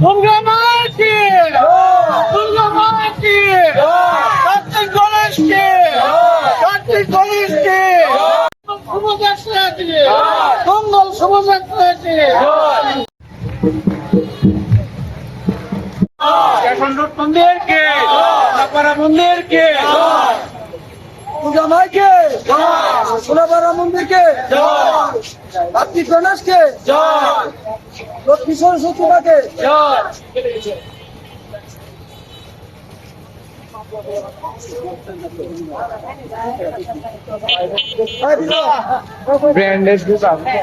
Vamos ganhar, filho! গণেশকে Kartik কলেজকে কার্তিক কলেজকে শুভযাত্রা দিয়ে মঙ্গল শুভযাত্রা দিয়ে পূজা মাইকে সোনাপাড়া মন্দিরকে রাত্রি গণেশকে লক্ষ্মী সরস্বতী মাকে ব্র্যান্ডেড জুস আছে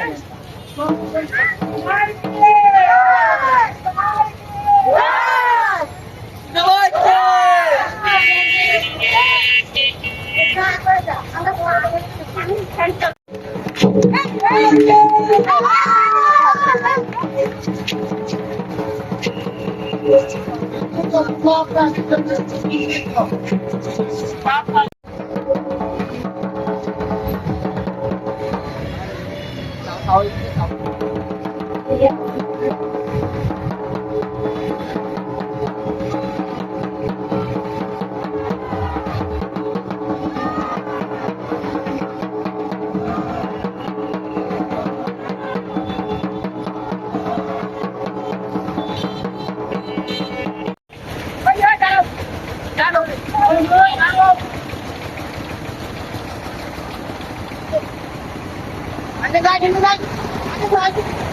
আমরা 你这个八真的 Ano ba? Ano ba? Ano ba? Ano? Ano, ano?